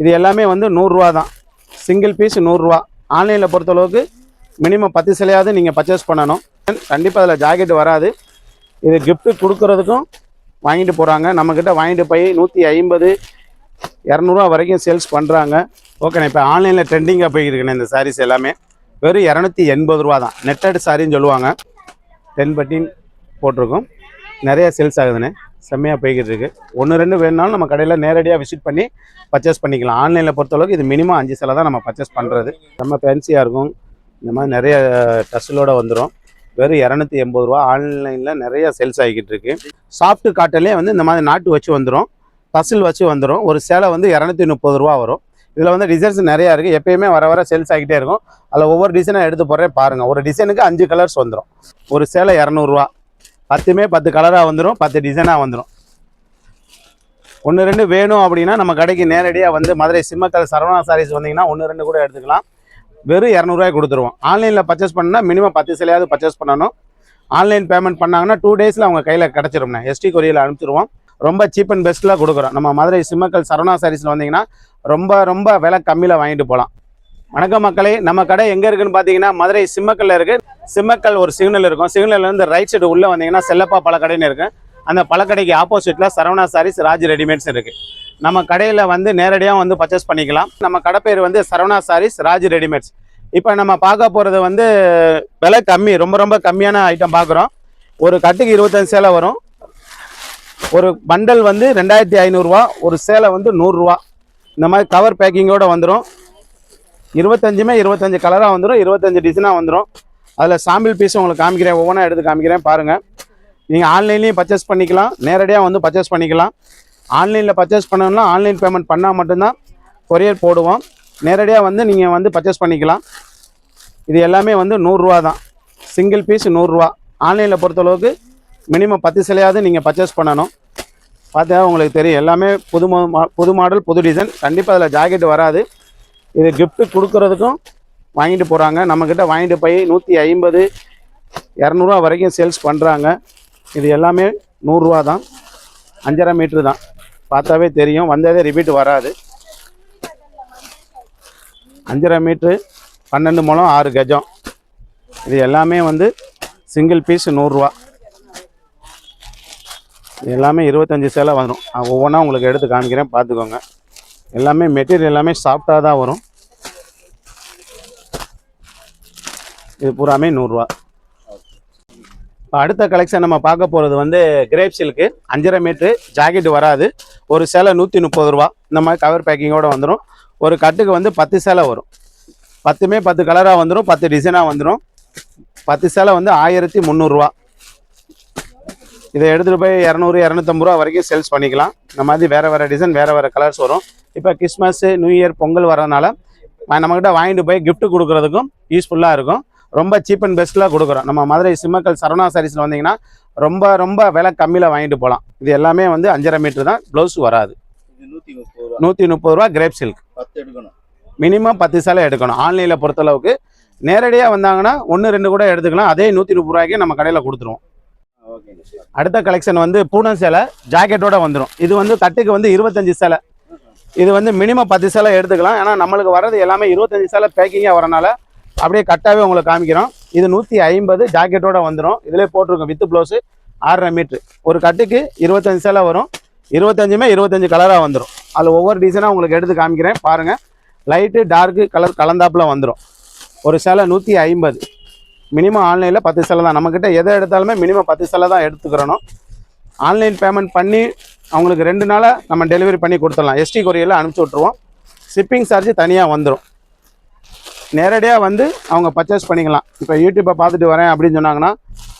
இது எல்லாமே வந்து நூறுரூவா தான். சிங்கிள் பீஸ் நூறுரூவா. ஆன்லைனில் பொறுத்தளவுக்கு மினிமம் பத்து சிலையாவது நீங்கள் பர்ச்சேஸ் பண்ணணும். கண்டிப்பாக அதில் ஜாக்கெட் வராது. இது கிஃப்ட்டு கொடுக்குறதுக்கும் வாங்கிட்டு போகிறாங்க நம்மக்கிட்ட வாங்கிட்டு போய் நூற்றி ஐம்பது இரநூறுவா வரைக்கும் சேல்ஸ் பண்ணுறாங்க ஓகேண்ணே இப்போ ஆன்லைனில் ட்ரெண்டிங்காக போயிருக்குண்ணே இந்த சாரீஸ் எல்லாமே. வெறும் இரநூத்தி எண்பது ரூபா தான். நெட்டட் சாரின்னு சொல்லுவாங்க. டென் பட்டின் போட்டிருக்கோம். நிறையா சேல்ஸ் ஆகுதுண்ணே. செம்மையாக போய்கிட்டு இருக்கு ஒன்று ரெண்டு வேணுனாலும் நம்ம கடையில் நேரடியாக விசிட் பண்ணி பர்ச்சேஸ் பண்ணிக்கலாம். ஆன்லைனில் பொறுத்தளவுக்கு இது மினிமம் அஞ்சு சிலை தான் நம்ம பர்ச்சேஸ் பண்ணுறது நம்ம ஃபேன்சியாக இருக்கும். இந்த மாதிரி நிறைய டஸ்லோட வந்துடும் வெறும் இரநூத்தி எண்பது ரூபா ஆன்லைனில் நிறைய சேல்ஸ் ஆகிக்கிட்டு இருக்கு சாஃப்ட் காட்டன்லேயே வந்து இந்த மாதிரி நாட்டு வச்சு வந்துடும் டசில் வச்சு வந்துடும் ஒரு சேலை வந்து இரநூத்தி முப்பது ரூபா வரும். இதில் வந்து டிசைன்ஸ் நிறையா இருக்குது எப்பயுமே வர வர சேல்ஸ் ஆகிட்டே இருக்கும். அதில் ஒவ்வொரு டிசைனாக எடுத்து போடுறேன் பாருங்கள் ஒரு டிசைனுக்கு அஞ்சு கலர்ஸ் வந்துடும் ஒரு சேலை இரநூறுவா பத்துமே பத்து கலராக வந்துடும் பத்து டிசைனாக வந்துடும் ஒன்று ரெண்டு வேணும் அப்படின்னா நம்ம கடைக்கு நேரடியாக வந்து மதுரை சிம்மக்கல் சரவணா சாரீஸ் வந்தீங்கன்னா ஒன்று ரெண்டு கூட எடுத்துக்கலாம். வெறும் இரநூறுவாய் கொடுத்துருவோம். ஆன்லைனில் பர்ச்சேஸ் பண்ணால் மினிமம் பத்து சிலையாவது பர்ச்சேஸ் பண்ணணும். ஆன்லைன் பேமெண்ட் பண்ணாங்கன்னா டூ டேஸில் அவங்க கையில் கிடச்சிரும்ண்ணே. எஸ்டி கொரியில் அனுப்பிச்சிருவோம். ரொம்ப சீப் அண்ட் பெஸ்ட்டில் கொடுக்குறோம். நம்ம மதுரை சிம்மக்கல் சரவணா சாரீஸில் வந்தீங்கன்னா ரொம்ப ரொம்ப விலை கம்மியில் வாங்கிட்டு போகலாம். வணக்கம் மக்களே நம்ம கடை எங்கே இருக்குன்னு பார்த்தீங்கன்னா மதுரை சிம்மக்கல்ல இருக்கு. சிம்மக்கல் ஒரு சிக்னல் இருக்கும். சிக்னல்லேருந்து ரைட் சைடு உள்ளே வந்தீங்கன்னா செல்லப்பா பழக்கடைன்னு இருக்கும் அந்த பழக்கடைக்கு ஆப்போசிட்டில் சரவணா சாரீஸ் ராஜ் ரெடிமேட்ஸ் இருக்குது நம்ம கடையில் வந்து நேரடியாக வந்து பர்ச்சேஸ் பண்ணிக்கலாம். நம்ம கடை பேர் வந்து சரவணா சாரீஸ் ராஜ் ரெடிமேட்ஸ் இப்போ நம்ம பார்க்க போகிறது வந்து விலை கம்மி ரொம்ப ரொம்ப கம்மியான ஐட்டம் பார்க்குறோம். ஒரு கட்டுக்கு இருபத்தஞ்சு சேலை வரும். ஒரு பண்டல் வந்து ரெண்டாயிரத்தி ஐநூறுரூவா ஒரு சேலை வந்து நூறுரூவா. இந்த மாதிரி கவர் பேக்கிங்கோட வந்துடும் இருபத்தஞ்சுமே இருபத்தஞ்சு கலராக வந்துடும் இருபத்தஞ்சு டிசைனாக வந்துடும் அதில் சாம்பிள் பீஸ் உங்களுக்கு காமிக்கிறேன் ஒவ்வொன்றா எடுத்து காமிக்கிறேன் பாருங்கள் நீங்கள் ஆன்லைன்லேயும் பர்ச்சேஸ் பண்ணிக்கலாம் நேரடியாக வந்து பர்ச்சேஸ் பண்ணிக்கலாம். ஆன்லைனில் பர்ச்சேஸ் பண்ணணும்னா ஆன்லைன் பேமெண்ட் பண்ணால் மட்டும்தான் கொரியர் போடுவோம் நேரடியாக வந்து நீங்கள் வந்து பர்ச்சேஸ் பண்ணிக்கலாம். இது எல்லாமே வந்து நூறுரூவா தான். சிங்கிள் பீஸ் நூறுரூவா. ஆன்லைனில் பொறுத்தளவுக்கு மினிமம் பத்து சிலையாவது நீங்கள் பர்ச்சேஸ் பண்ணணும். பார்த்தா உங்களுக்கு தெரியும் எல்லாமே புது மா- புது மாடல் புது டிசைன் கண்டிப்பாக அதில் ஜாக்கெட் வராது. இது கிஃப்ட்டு கொடுக்கறதுக்கும் வாங்கிட்டு போகிறாங்க நம்மக்கிட்ட வாங்கிட்டு போய் நூற்றி ஐம்பது இரநூறுவா வரைக்கும் சேல்ஸ் பண்ணுறாங்க இது எல்லாமே நூறுரூவா தான். அஞ்சரை மீட்ரு தான். பார்த்தாவே தெரியும். வந்ததே ரிப்பீட் வராது. அஞ்சரை மீட்ரு பன்னெண்டு மூலம் ஆறு கஜம். இது எல்லாமே வந்து சிங்கிள் பீஸ் நூறுரூவா. இது எல்லாமே இருபத்தஞ்சி சேலை வரும் நான் ஒவ்வொன்றா உங்களுக்கு எடுத்து காமிக்கிறேன். பார்த்துக்கோங்க. எல்லாமே மெட்டீரியல் எல்லாமே சாஃப்டாக தான் வரும். இது பூராமே நூறுரூவா. இப்போ அடுத்த கலெக்ஷன் நம்ம பார்க்க போகிறது வந்து கிரேப் சில்க்கு அஞ்சரை மீட்ரு ஜாக்கெட் வராது. ஒரு சேலை நூற்றி முப்பது ரூபா. இந்த மாதிரி கவர் பேக்கிங்கோட வந்துடும் ஒரு கட்டுக்கு வந்து பத்து சேலை வரும். பத்துமே பத்து கலராக வந்துடும் பத்து டிசைனாக வந்துடும் பத்து சேலை வந்து ஆயிரத்தி முந்நூறுரூவா. இதை எடுத்துகிட்டு போய் இரநூறு இரநூத்தம்பது ரூபா வரைக்கும் சேல்ஸ் பண்ணிக்கலாம். இந்த மாதிரி வேறு வேறு டிசைன் வேறு வேறு கலர்ஸ் வரும். இப்போ கிறிஸ்மஸ் நியூ இயர் பொங்கல் வரதுனால நம்மக்கிட்ட வாங்கிட்டு போய் gift கொடுக்கறதுக்கும் யூஸ்ஃபுல்லாக இருக்கும். ரொம்ப சீப் அண்ட் பெஸ்ட்டில் கொடுக்குறோம். நம்ம மதுரை சிம்மக்கல் சரவணா சாரீஸில் வந்தீங்கன்னா ரொம்ப ரொம்ப விலை கம்மியில் வாங்கிட்டு போகலாம் இது எல்லாமே வந்து அஞ்சரை மீட்டர் தான் ப்ளவுஸ் வராது. நூற்றி முப்பது ரூபா. கிரேப் சில்க் பத்து எடுக்கணும். மினிமம் பத்து சேலை எடுக்கணும். ஆன்லைனில் பொறுத்தளவுக்கு நேரடியாக வந்தாங்கன்னா ஒன்று ரெண்டு கூட எடுத்துக்கலாம். அதே நூற்றி முப்பது ரூபாய்க்கு நம்ம கடையில் கொடுத்துருவோம். அடுத்த கலெக்ஷன் வந்து பூனம் சேலை ஜாக்கெட்டோட வந்துடும் இது வந்து கட்டுக்கு வந்து இருபத்தஞ்சு சேலை. இது வந்து மினிமம் பத்து சேலை எடுத்துக்கலாம். ஏன்னா நம்மளுக்கு வர்றது எல்லாமே இருபத்தஞ்சி சேலை பேக்கிங்காக வரனால அப்படியே கட்டாகவே உங்களுக்கு காமிக்கிறோம். இது நூற்றி ஐம்பது ஜாக்கெட்டோட வந்துடும் இதிலே போட்டிருக்கோம் வித்து ப்ளவுஸு ஆறரை மீட்ரு ஒரு கட்டுக்கு இருபத்தஞ்சி சேலை வரும். இருபத்தஞ்சுமே இருபத்தஞ்சு கலராக வந்துடும் அதில் ஒவ்வொரு டிசைனாக உங்களுக்கு எடுத்து காமிக்கிறேன். பாருங்கள் லைட்டு டார்க்கு கலர் கலந்தாப்புல வந்துடும் ஒரு சேலை நூற்றி ஐம்பது. மினிமம் ஆன்லைனில் பத்து சேலை தான். நம்மக்கிட்ட எதை எடுத்தாலுமே மினிமம் பத்து சேலை தான் எடுத்துக்கிறணும். ஆன்லைன் பேமெண்ட் பண்ணி அவங்களுக்கு ரெண்டு நாளாக நம்ம டெலிவரி பண்ணி கொடுத்துடலாம். எஸ்டி கொரியரில் அனுப்பிச்சி விட்ருவோம் ஷிப்பிங் சார்ஜ் தனியாக வந்துடும் நேரடியாக வந்து அவங்க பர்ச்சேஸ் பண்ணிக்கலாம். இப்போ யூடியூப்பை பார்த்துட்டு வரேன் அப்படின்னு சொன்னாங்கன்னா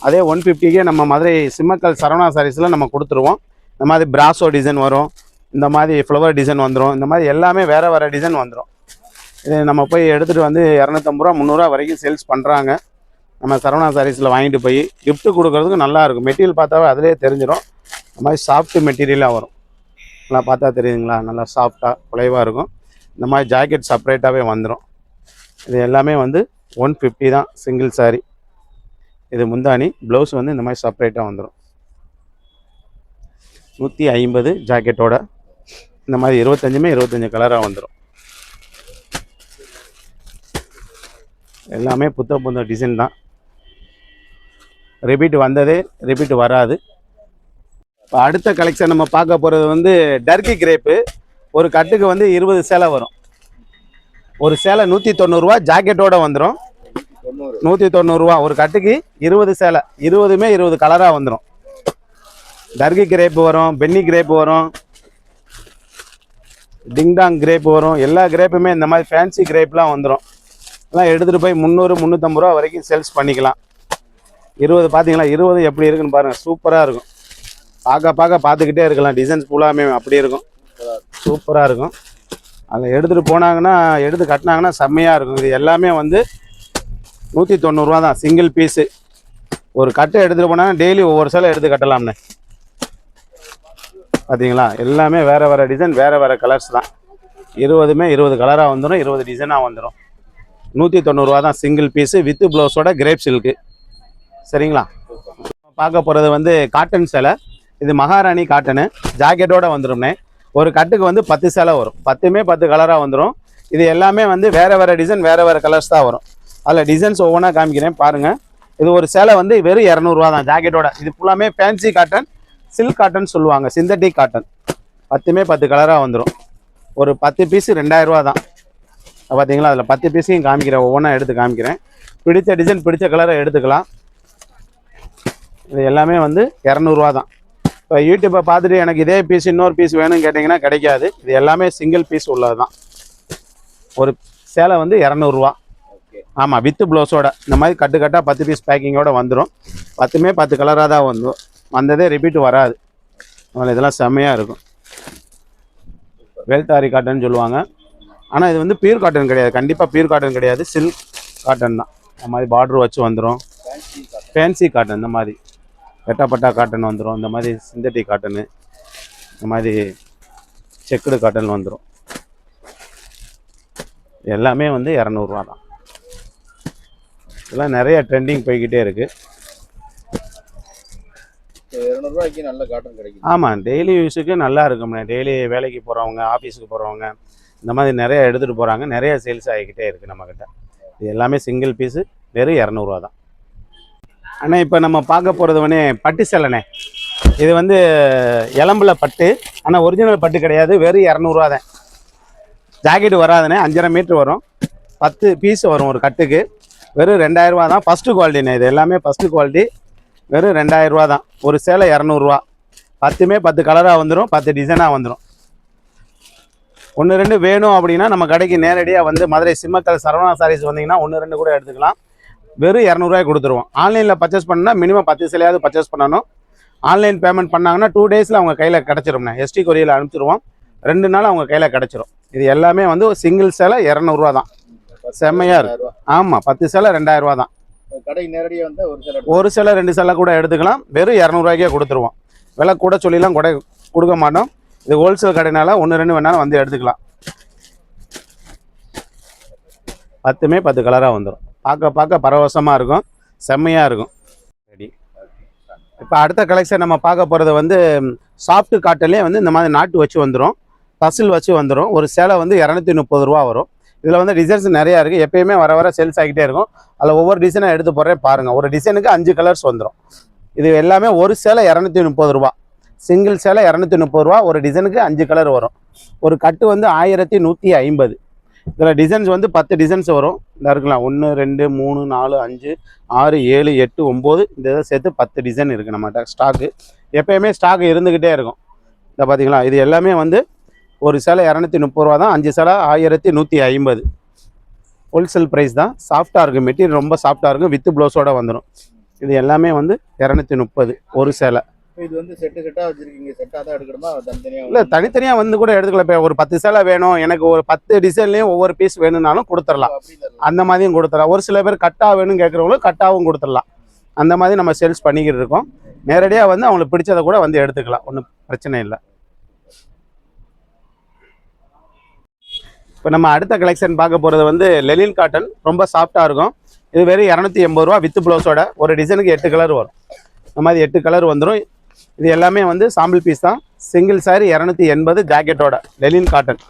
அதே ஒன் ஃபிஃப்டிக்கே நம்ம மதுரை சிம்மக்கல் சரவணா சாரீஸில் நம்ம கொடுத்துருவோம். இந்த மாதிரி பிராசோ டிசைன் வரும். இந்த மாதிரி ஃப்ளவர் டிசைன் வந்துடும் இந்த மாதிரி எல்லாமே வேறு வேறு டிசைன் வந்துடும் இது நம்ம போய் எடுத்துகிட்டு வந்து இரநூத்தம்பது ரூபா முந்நூறுரூவா வரைக்கும் சேல்ஸ் பண்ணுறாங்க நம்ம சரவணா சாரீஸில் வாங்கிட்டு போய் கிஃப்ட்டு கொடுக்கறதுக்கு நல்லாயிருக்கும் மெட்டீரியல் பார்த்தாவே அதிலே தெரிஞ்சிடும் இந்த மாதிரி சாஃப்ட் மெட்டீரியலாக வரும். நல்லா பார்த்தா தெரியுதுங்களா? நல்லா சாஃப்டாக குலைவாக இருக்கும். இந்த மாதிரி ஜாக்கெட் செப்பரேட்டாகவே வந்துடும் இது எல்லாமே வந்து ஒன் ஃபிஃப்டி தான் சிங்கிள் saree. இது முந்தானி ப்ளவுஸ் வந்து இந்த மாதிரி செப்பரேட்டாக வந்துடும் நூற்றி ஐம்பது ஜாக்கெட்டோட இந்த மாதிரி இருபத்தஞ்சுமே இருபத்தஞ்சு கலராக வந்துடும் எல்லாமே புத்த புத்த டிசைன் தான். ரிப்பீட் வந்ததே ரிப்பீட் வராது. இப்போ அடுத்த கலெக்ஷன் நம்ம பார்க்க போகிறது வந்து டர்க்கி கிரேப்பு. ஒரு கட்டுக்கு வந்து இருபது சேலை வரும். ஒரு சேலை நூற்றி தொண்ணூறுரூவா ஜாக்கெட்டோட வந்துடும் நூற்றி தொண்ணூறுரூவா ஒரு கட்டுக்கு இருபது சேலை. இருபதுமே இருபது கலராக வந்துடும் டர்கி கிரேப் வரும் பென்னி கிரேப் வரும். டிங்டாங் கிரேப் வரும். எல்லா கிரேப்புமே இந்த மாதிரி ஃபேன்சி கிரேப்லாம் வந்துடும் எல்லாம் எடுத்துகிட்டு போய் முந்நூறு முந்நூற்றம்பது ரூபா வரைக்கும் சேல்ஸ் பண்ணிக்கலாம். இருபது பார்த்தீங்களா இருபது எப்படி இருக்குன்னு பாருங்கள் சூப்பராக இருக்கும். பார்க்க பார்க்க பார்த்துக்கிட்டே இருக்கலாம். டிசைன்ஸ் ஃபுல்லாமே அப்படி இருக்கும். சூப்பராக இருக்கும். அதில் எடுத்துகிட்டு போனாங்கன்னா எடுத்து கட்டினாங்கன்னா செம்மையாக இருக்கும். இது எல்லாமே வந்து நூற்றி தொண்ணூறுரூவா தான். சிங்கிள் பீஸு ஒரு கட்டை எடுத்துகிட்டு போனாங்கன்னா டெய்லி ஒவ்வொரு சேலை எடுத்து கட்டலாம்னு. பார்த்தீங்களா எல்லாமே வேறு வேறு டிசைன் வேறு வேறு கலர்ஸ் தான். இருபதுமே இருபது கலராக வந்துடும் இருபது டிசைனாக வந்துடும் நூற்றி தொண்ணூறுரூவா தான் சிங்கிள் பீஸு வித்து ப்ளவுஸோட கிரேப் சில்க்கு சரிங்களா? பார்க்க போகிறது வந்து காட்டன் சேலை. இது மகாராணி காட்டனு. ஜாக்கெட்டோட வந்துடும்னே ஒரு கட்டுக்கு வந்து பத்து சேலை வரும். பத்துமே பத்து கலராக வந்துடும் இது எல்லாமே வந்து வேறு வேறு டிசைன் வேறு வேறு கலர்ஸ் தான் வரும். அதில் டிசைன்ஸ் ஒவ்வொன்றா காமிக்கிறேன் பாருங்கள் இது ஒரு சேலை வந்து வெறும் இரநூறுவா தான் ஜாக்கெட்டோட. இது ஃபுல்லாமே ஃபேன்சி காட்டன் சில்க் காட்டன் சொல்லுவாங்க சிந்தட்டிக் காட்டன் பத்துமே பத்து கலராக வந்துடும் ஒரு பத்து பீஸ் ரெண்டாயிரரூவா தான். பார்த்தீங்களா அதில் பத்து பீஸையும் காமிக்கிறேன் ஒவ்வொன்றா எடுத்து காமிக்கிறேன். பிடித்த டிசைன் பிடித்த கலரை எடுத்துக்கலாம். இது எல்லாமே வந்து இரநூறுவா தான். இப்போ யூடியூப்பை பார்த்துட்டு எனக்கு இதே பீஸ் இன்னொரு பீஸ் வேணும்னு கேட்டிங்கன்னா கிடைக்காது. இது எல்லாமே சிங்கிள் பீஸ் உள்ளது தான் ஒரு சேலை வந்து இரநூறுவா. ஆமாம் வித்து ப்ளவுஸோட இந்த மாதிரி கட்டு கட்டாக பத்து பீஸ் பேக்கிங்கோட வந்துடும் பத்துமே பத்து கலராக தான் வந்துடும் வந்ததே ரிப்பீட் வராது. அதனால் இதெல்லாம் செம்மையாக இருக்கும். வேல்தாரி காட்டன் சொல்லுவாங்க. ஆனால் இது வந்து பியூர் காட்டன் கிடையாது. கண்டிப்பாக பியூர் காட்டன் கிடையாது. சில்க் காட்டன் தான். இந்த மாதிரி பார்டர் வச்சு வந்துடும் ஃபேன்சி காட்டன் இந்த மாதிரி. வெட்டப்பட்டா காட்டன் வந்துடும் இந்த மாதிரி சிந்தட்டிக் காட்டனு இந்த மாதிரி செக்குடு காட்டன் வந்துடும் எல்லாமே வந்து இரநூறுவா தான். இதெல்லாம் நிறைய ட்ரெண்டிங் போய்கிட்டே இருக்குது இரநூறுவாய்க்கு நல்ல காட்டன் ஆமாம் டெய்லி யூஸுக்கு நல்லா இருக்கும்ண்ணே டெய்லி வேலைக்கு போகிறவங்க ஆஃபீஸுக்கு போகிறவங்க இந்த மாதிரி நிறைய எடுத்துகிட்டு போகிறாங்க நிறைய சேல்ஸ் ஆகிக்கிட்டே இருக்குது நம்மக்கிட்ட இது எல்லாமே சிங்கிள் பீஸு வெறும் இரநூறுவா தான். அண்ணா இப்போ நம்ம பார்க்க போகிறது வந்து பட்டு சேலைண்ணே இது வந்து எலம்புல பட்டு ஆனால் ஒரிஜினல் பட்டு கிடையாது வெறும் இரநூறுவா தான். ஜாக்கெட் வராதுண்ணே அஞ்சரை மீட்ரு வரும். பத்து பீஸ் வரும் ஒரு கட்டுக்கு. வெறும் ரெண்டாயிரரூவா தான். ஃபஸ்ட்டு குவாலிட்டிண்ணே இது எல்லாமே ஃபஸ்ட்டு குவாலிட்டி வெறும் ரெண்டாயிரரூவா தான். ஒரு சேலை இரநூறுவா. பத்துமே பத்து கலராக வந்துடும் பத்து டிசைனாக வந்துடும் ஒன்று ரெண்டு வேணும் அப்படின்னா நம்ம கடைக்கு நேரடியாக வந்து மதுரை சிம்மக்கல் சரவணா சாரீஸ் வந்தீங்கன்னா ஒன்று ரெண்டு கூட எடுத்துக்கலாம். வெறும் இரநூறுவாய் கொடுத்துருவோம். ஆன்லைனில் பர்ச்சேஸ் பண்ணால் மினிமம் பத்து சிலையாவது பர்ச்சேஸ் பண்ணணும். ஆன்லைன் பேமெண்ட் பண்ணாங்கன்னா டூ டேஸில் அவங்க கையில் கிடச்சிரும்ண்ணே எஸ்டி கொரியரில் அனுப்பிச்சிருவோம். ரெண்டு நாள் அவங்க கையில் கிடச்சிரும். இது எல்லாமே வந்து ஒரு சிங்கிள் சேலை இரநூறுவா தான். செம்மையா இருக்கு. ரெண்டாயிரம் ரூபா. ஆமாம் பத்து சேலை ரெண்டாயிரரூவா தான். கடைக்கு நேரடியாக வந்தா ஒரு சில ஒரு சில ரெண்டு சில கூட எடுத்துக்கலாம். வெறும் இரநூறுவாய்க்கே கொடுத்துருவோம். விலை கூட சொல்லிலாம் கூட கொடுக்க மாட்டோம். இது ஹோல்சேல் கடைனால ஒன்று ரெண்டு வேணாலும் வந்து எடுத்துக்கலாம். பத்துமே பத்து கலராக வந்துடும் பார்க்க பார்க்க பரவசமாக இருக்கும். செம்மையாக இருக்கும். ரெடி இப்போ அடுத்த கலெக்ஷன் நம்ம பார்க்க போகிறது வந்து சாஃப்ட் காட்டன்லேயே வந்து இந்த மாதிரி நாட்டு வச்சு வந்துடும் பசில் வச்சு வந்துடும் ஒரு சேலை வந்து இரநூத்தி முப்பது ரூபா வரும். இதில் வந்து டிசைன்ஸ் நிறையா இருக்குது எப்பயுமே வர வர சேல்ஸ் ஆகிட்டே இருக்கும். அதில் ஒவ்வொரு டிசைனாக எடுத்து போடுறேன் பாருங்கள் ஒரு டிசைனுக்கு அஞ்சு கலர்ஸ் வந்துடும் இது எல்லாமே ஒரு சேலை இரநூத்தி முப்பது ரூபா. சிங்கிள் சேலை இரநூத்தி முப்பது ரூபா. ஒரு டிசைனுக்கு அஞ்சு கலர் வரும். ஒரு கட்டு வந்து ஆயிரத்தி நூற்றி ஐம்பது. இதில் டிசைன்ஸ் வந்து பத்து டிசைன்ஸ் வரும். இந்த இருக்கலாம். ஒன்று ரெண்டு மூணு நாலு அஞ்சு ஆறு ஏழு எட்டு ஒம்பது. இந்த இதை சேர்த்து பத்து டிசைன் இருக்குது நம்மகிட்ட ஸ்டாக்கு எப்போயுமே ஸ்டாக் இருந்துக்கிட்டே இருக்கும். இந்த பார்த்தீங்களா இது எல்லாமே வந்து ஒரு சேலை இரநூத்தி முப்பது ரூபா தான். அஞ்சு சிலை ஆயிரத்தி நூற்றி ஐம்பது. ஹோல்சேல் ப்ரைஸ் தான். சாஃப்டாக இருக்கும் மெட்டீரியல் ரொம்ப சாஃப்டாக இருக்கும் வித் ப்ளவுஸோட வந்துடும் இது எல்லாமே வந்து இரநூத்தி முப்பது ஒரு சேலை. இது வந்து செட்டு செட்டா வச்சிருக்கீங்க. செட்டா தான் எடுக்கணுமா? தனித்தனியா இல்லை தனித்தனியாக வந்து கூட எடுத்துக்கலாம். இப்போ ஒரு பத்து சேலை வேணும். எனக்கு ஒரு பத்து டிசைன்லேயும் ஒவ்வொரு பீஸ் வேணும்னாலும் கொடுத்துடலாம். அந்த மாதிரியும் கொடுத்துடலாம். ஒரு சில பேர் கட்டா வேணும் கேட்குறவங்களும் கட்டாவும் கொடுத்துடலாம். அந்த மாதிரி நம்ம சேல்ஸ் பண்ணிக்கிட்டு இருக்கோம். நேரடியாக வந்து அவங்களுக்கு பிடிச்சதை கூட வந்து எடுத்துக்கலாம். ஒன்றும் பிரச்சனை இல்லை. இப்போ நம்ம அடுத்த கலெக்ஷன் பார்க்க போகிறது வந்து லெனின் காட்டன் ரொம்ப சாஃப்டாக இருக்கும். இது வெறும் இரநூத்தி எண்பது ரூபா வித் ப்ளவுஸோட ஒரு டிசைனுக்கு எட்டு கலர் வரும். இந்த மாதிரி எட்டு கலர் வந்துடும் இது எல்லாமே வந்து சாம்பிள் பீஸ் தான். சிங்கிள் சாரி இரநூத்தி எண்பது ஜாக்கெட்டோட லெலின் காட்டன்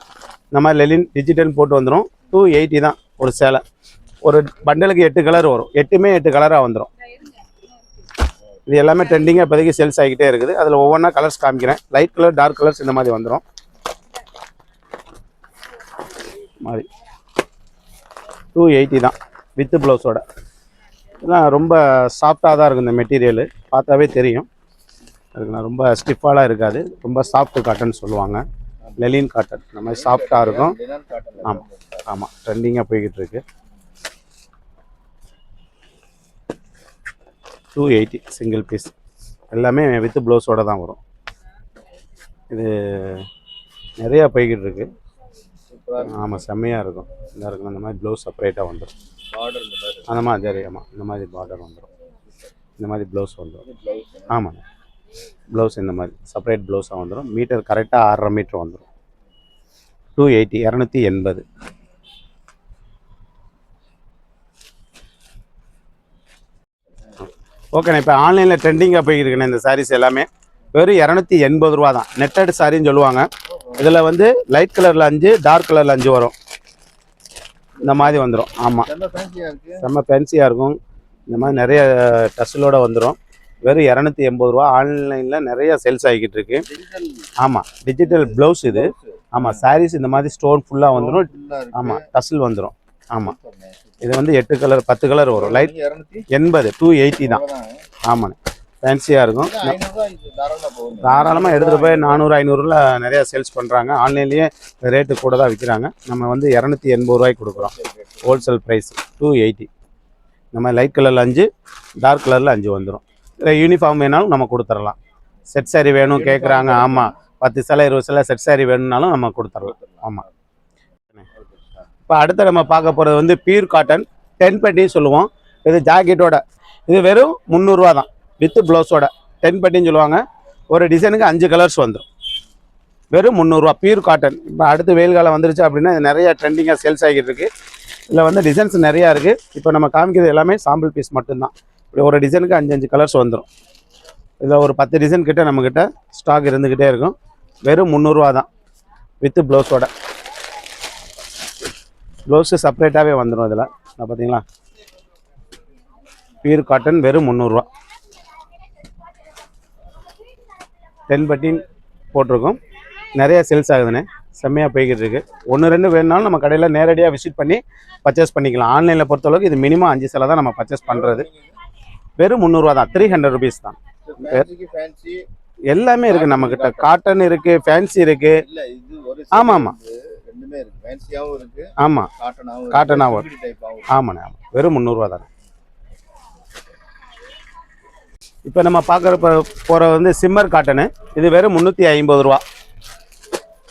இந்த மாதிரி லெலின் டிஜிட்டல் போட்டு வந்துடும் டூ எயிட்டி தான் ஒரு சேலை. ஒரு பண்டலுக்கு எட்டு கலர் வரும். எட்டுமே எட்டு கலராக வந்துடும் இது எல்லாமே ட்ரெண்டிங்காக இப்போதைக்கு சேல்ஸ் ஆகிக்கிட்டே இருக்குது. அதில் ஒவ்வொன்றா கலர்ஸ் காமிக்கிறேன். லைட் கலர் டார்க் கலர்ஸ் இந்த மாதிரி வந்துடும் மாதிரி. டூ எயிட்டி தான். வித்து ப்ளவுஸோட இதெல்லாம் ரொம்ப சாஃப்டாக தான் இருக்கும் இந்த மெட்டீரியலு பார்த்தாவே தெரியும். அதுக்குண்ணா ரொம்ப ஸ்டிஃபாலாம் இருக்காது. ரொம்ப சாஃப்ட் காட்டன் சொல்லுவாங்க. லெலின் காட்டன் இந்த மாதிரி சாஃப்டாக இருக்கும். ஆமாம் ஆமாம் ட்ரெண்டிங்காக போய்கிட்டு இருக்கு. டூ எயிட்டி சிங்கிள் பீஸ் எல்லாமே வித்து ப்ளவுஸோட தான் வரும். இது நிறையா போய்கிட்டு இருக்கு. ஆமாம் செம்மையாக இருக்கும். இந்த இருக்கும் அந்த மாதிரி ப்ளவுஸ் செப்பரேட்டாக வந்துடும் அந்த மாதிரி சரி ஆமாம் இந்த மாதிரி பார்டர் வந்துடும் இந்த மாதிரி ப்ளவுஸ் வந்துடும் ஆமாம் ப்ளவுஸ் இந்த மாதிரி செப்பரேட் ப்ளவுஸாக வந்துடும் மீட்டர் கரெக்டாக ஆறரை மீட்டர் வந்துடும் டூ எயிட்டி இரநூத்தி எண்பது. ஓகேண்ணா இப்போ ஆன்லைனில் ட்ரெண்டிங்காக போயிருக்குண்ணே இந்த சாரீஸ் எல்லாமே. வெறும் இரநூத்தி எண்பது ரூபா தான். நெட்டட் சாரின்னு சொல்லுவாங்க. இதில் வந்து லைட் கலரில் அஞ்சு டார்க் கலரில் அஞ்சு வரும். இந்த மாதிரி வந்துடும் ஆமாம் செம்ம ஃபேன்சியாக இருக்கும். இந்த மாதிரி நிறைய டஸ்லோட வந்துடும் வெறும் இரநூத்தி எண்பது ரூபா ஆன்லைனில் நிறைய சேல்ஸ் ஆகிக்கிட்டு இருக்கு. ஆமாம் டிஜிட்டல் ப்ளவுஸ் இது. ஆமாம் சாரீஸ் இந்த மாதிரி ஸ்டோன் ஃபுல்லாக வந்துடும் ஆமாம் டசில் வந்துடும் ஆமாம். இது வந்து எட்டு கலர் பத்து கலர் வரும். லைட் எண்பது டூ எயிட்டி தான். ஆமாண்ணே ஃபேன்சியாக இருக்கும். தாராளமாக எடுத்துகிட்டு போய் நானூறு ஐநூறுல நிறைய சேல்ஸ் பண்ணுறாங்க ஆன்லைன்லேயே ரேட்டு கூட தான் விற்கிறாங்க நம்ம வந்து இரநூத்தி எண்பது ரூபாய்க்கு கொடுக்குறோம். ஹோல்சேல் ப்ரைஸ் டூ எயிட்டி நம்ம லைட் கலரில் அஞ்சு டார்க் கலரில் அஞ்சு வந்துடும் இல்லை யூனிஃபார்ம் வேணாலும் நம்ம கொடுத்துடலாம். செட் saree வேணும் கேட்குறாங்க ஆமாம் பத்து சிலை இருபது சிலை செட் saree வேணும்னாலும் நம்ம கொடுத்துடலாம். ஆமாம் இப்போ அடுத்து நம்ம பார்க்க போகிறது வந்து பியூர் காட்டன் டென் பட்டின்னு சொல்லுவோம். இது ஜாக்கெட்டோட இது வெறும் முந்நூறுரூவா தான். வித் ப்ளவுஸோட டென் பட்டின்னு சொல்லுவாங்க. ஒரு டிசைனுக்கு அஞ்சு கலர்ஸ் வந்துடும் வெறும் முந்நூறுரூவா பியூர் காட்டன் இப்போ அடுத்து வெயில் காலம் வந்துருச்சு அப்படின்னா இது நிறைய ட்ரெண்டிங்காக சேல்ஸ் ஆகிட்டு இருக்கு. இதில் வந்து டிசைன்ஸ் நிறையா இருக்குது இப்போ நம்ம காமிக்கிறது எல்லாமே சாம்பிள் பீஸ் மட்டும்தான். இப்படி ஒரு டிசைனுக்கு அஞ்சு அஞ்சு கலர்ஸ் வந்துடும் இதில் ஒரு பத்து டிசைன் கிட்டே நம்மக்கிட்ட ஸ்டாக் இருந்துக்கிட்டே இருக்கும். வெறும் முந்நூறுரூவா தான். வித்து ப்ளவுஸோட ப்ளவுஸு செப்பரேட்டாகவே வந்துடும் இதில். நான் பார்த்தீங்களா? பியூர் காட்டன் வெறும் முந்நூறுரூவா டென் பட்டின் போட்டிருக்கோம். நிறைய சேல்ஸ் ஆகுதுண்ணே. செம்மையாக போய்கிட்டு இருக்குது ஒன்று ரெண்டு வேணுனாலும் நம்ம கடையில் நேரடியாக விசிட் பண்ணி பர்ச்சேஸ் பண்ணிக்கலாம். ஆன்லைனில் பொறுத்தளவுக்கு இது மினிமம் அஞ்சு சிலை தான் நம்ம பர்ச்சேஸ் பண்ணுறது வெறும் முந்நூறுரூவா தான். த்ரீ ஹண்ட்ரட் ருபீஸ் தான். எல்லாமே இருக்குது நம்மக்கிட்ட காட்டன் இருக்குது ஃபேன்சி ஒரு ஆமா, ஆமா. இருக்கு. இருக்கு. ஆமாம் காட்டனாவும் ஆமாண்ணே ஆமாம் வெறும் முந்நூறுரூவா தானே. இப்போ நம்ம பார்க்குற போகிற வந்து சிம்மர் காட்டனு இது வெறும் முந்நூற்றி ஐம்பது ரூபா.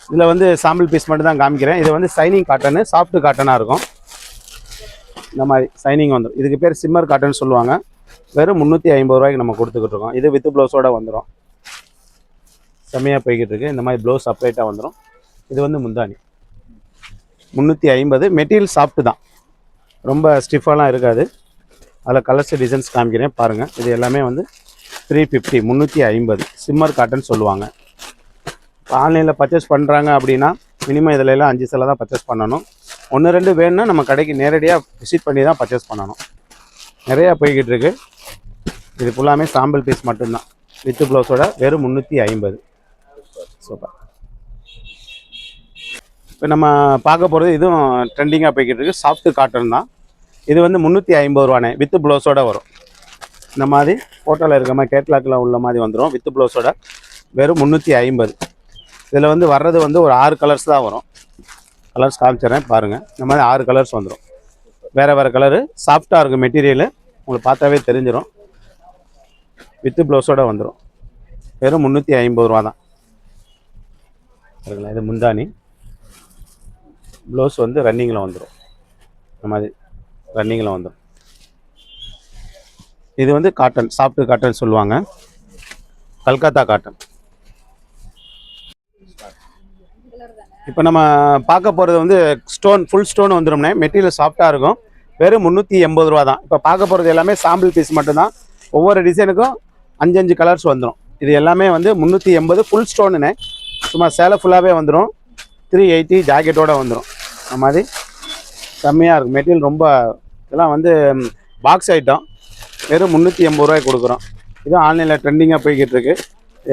இதில் வந்து சாம்பிள் பீஸ் மட்டும் தான் காமிக்கிறேன். இது வந்து சைனிங் காட்டனு சாஃப்ட் காட்டனாக இருக்கும். இந்த மாதிரி சைனிங் வந்துடும் இதுக்கு பேர் சிம்மர் காட்டன் சொல்லுவாங்க. வெறும் முந்நூற்றி ஐம்பது ரூபாய்க்கு நம்ம கொடுத்துக்கிட்டு இருக்கோம். இது வித் ப்ளவுஸோட வந்துடும் செம்மையாக போய்கிட்டு இருக்கு. இந்த மாதிரி ப்ளவுஸ் செப்பரேட்டாக வந்துடும் இது வந்து முந்தானி முந்நூற்றி ஐம்பது. மெட்டீரியல் சாஃப்ட்டு தான். ரொம்ப ஸ்டிஃபாலாம் இருக்காது. அதில் கலர்ஸ் டிசைன்ஸ் காமிக்கிறேன். பாருங்கள் இது எல்லாமே வந்து த்ரீ ஃபிஃப்டி முந்நூற்றி ஐம்பது. சிம்மர் காட்டன் சொல்லுவாங்க. இப்போ ஆன்லைனில் பர்ச்சேஸ் பண்ணுறாங்க அப்படின்னா மினிமம் இதில் எல்லாம் அஞ்சு சிலை தான் பர்ச்சேஸ் பண்ணணும். ஒன்று ரெண்டு வேணும்னா நம்ம கடைக்கு நேரடியாக விசிட் பண்ணி தான் பர்ச்சேஸ் பண்ணணும். நிறையா போய்கிட்டு இருக்கு இது ஃபுல்லாமே சாம்பிள் பீஸ் மட்டும்தான். வித்து ப்ளவுஸோட வெறும் முந்நூற்றி ஐம்பது. சூப்பர் இப்போ நம்ம பார்க்க போகிறது இதுவும் ட்ரெண்டிங்காக போய்கிட்டு இருக்கு சாஃப்ட் காட்டன் தான். இது வந்து முந்நூற்றி ஐம்பது ரூபானே. வித்து ப்ளவுஸோட வரும். இந்த மாதிரி ஃபோட்டோவில் இருக்க மாதிரி கேட்லாக்கில் உள்ள மாதிரி வந்துடும் வித்து ப்ளவுஸோட வெறும் முந்நூற்றி ஐம்பது. இதில் வந்து வர்றது வந்து ஒரு ஆறு கலர்ஸ் தான் வரும். கலர்ஸ் காமிச்சிடுறேன் பாருங்கள் இந்த மாதிரி ஆறு கலர்ஸ் வந்துடும் வேறு வேறு கலரு சாஃப்டாக இருக்கும் மெட்டீரியலு உங்களுக்கு பார்த்தாவே தெரிஞ்சிடும் வித்து ப்ளவுஸோட வந்துடும் வெறும் முந்நூற்றி ஐம்பது ரூபா தான். சரிங்களா இது முந்தானி ப்ளவுஸ் வந்து ரன்னிங்கில் வந்துடும் இந்த மாதிரி ரன்னிங்கில் வந்துடும் இது வந்து காட்டன் சாஃப்ட் காட்டன் சொல்லுவாங்க. கல்கத்தா காட்டன் இப்போ நம்ம பார்க்க போகிறது வந்து ஸ்டோன் ஃபுல் ஸ்டோன் வந்துடும்னே மெட்டீரியல் சாஃப்டாக இருக்கும். வெறும் முந்நூற்றி எண்பது ரூபா தான். இப்போ பார்க்க போகிறது எல்லாமே சாம்பிள் பீஸ் மட்டும்தான். ஒவ்வொரு டிசைனுக்கும் அஞ்சு அஞ்சு கலர்ஸ் வந்துடும் இது எல்லாமே வந்து முந்நூற்றி எண்பது ஃபுல் ஸ்டோனுண்ணே சும்மா சேலை ஃபுல்லாகவே வந்துடும் த்ரீ எயிட்டி ஜாக்கெட்டோட வந்துடும் அந்த மாதிரி செம்மையாக இருக்கும் மெட்டீரியல் ரொம்ப இதெல்லாம் வந்து பாக்ஸ் ஐட்டம் வெறும் முந்நூற்றி எண்பது ரூபாய்க்கு கொடுக்குறோம். இது ஆன்லைனில் ட்ரெண்டிங்காக போய்கிட்டு இருக்குது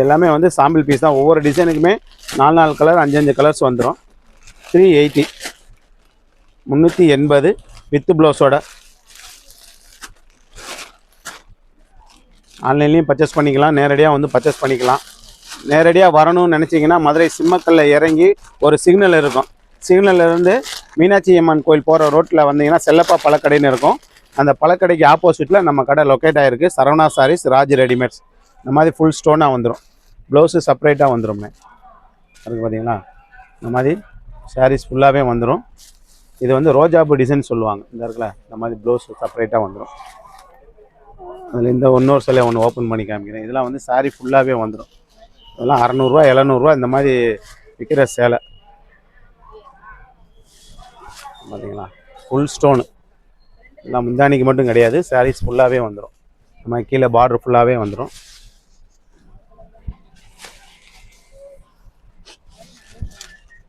எல்லாமே வந்து சாம்பிள் பீஸ் தான். ஒவ்வொரு டிசைனுக்குமே நாலு நாலு கலர் அஞ்சு அஞ்சு கலர்ஸ் வந்துடும் த்ரீ எயிட்டி முந்நூற்றி எண்பது வித்து ப்ளவுஸோட ஆன்லைன்லேயும் பர்ச்சேஸ் பண்ணிக்கலாம். நேரடியாக வந்து பர்ச்சேஸ் பண்ணிக்கலாம். நேரடியாக வரணும்னு நினச்சிங்கன்னா மதுரை சிம்மக்கல்ல இறங்கி ஒரு சிக்னல் இருக்கும். சிக்னல்லேருந்து மீனாட்சி அம்மன் கோயில் போகிற ரோட்டில் வந்தீங்கன்னா செல்லப்பா பழக்கடைன்னு இருக்கும். அந்த பழக்கடைக்கு ஆப்போசிட்டில் நம்ம கடை லொக்கேட் ஆகிருக்கு சரவணா சாரீஸ் ராஜ் ரெடிமேட்ஸ் இந்த மாதிரி ஃபுல் ஸ்டோனாக வந்துடும் ப்ளவுஸு செப்பரேட்டாக வந்துடும்ண்ணே அதுக்கு பார்த்தீங்களா இந்த மாதிரி சாரீஸ் ஃபுல்லாகவே வந்துடும் இது வந்து ரோஜாப்பு டிசைன் சொல்லுவாங்க. இந்த இருக்குல்ல இந்த மாதிரி ப்ளவுஸ் செப்பரேட்டாக வந்துடும் அதில் இந்த இன்னொரு சிலை ஒன்று ஓப்பன் பண்ணி காமிக்கிறேன். இதெல்லாம் வந்து சாரீ ஃபுல்லாகவே வந்துடும் இதெல்லாம் அறநூறுவா எழுநூறுவா இந்த மாதிரி விற்கிற சேலை. பார்த்தீங்களா ஃபுல் ஸ்டோனு எல்லாம் முந்தானிக்கு மட்டும் கிடையாது. சாரீஸ் ஃபுல்லாகவே வந்துடும் நம்ம கீழே பார்டர் ஃபுல்லாகவே வந்துடும்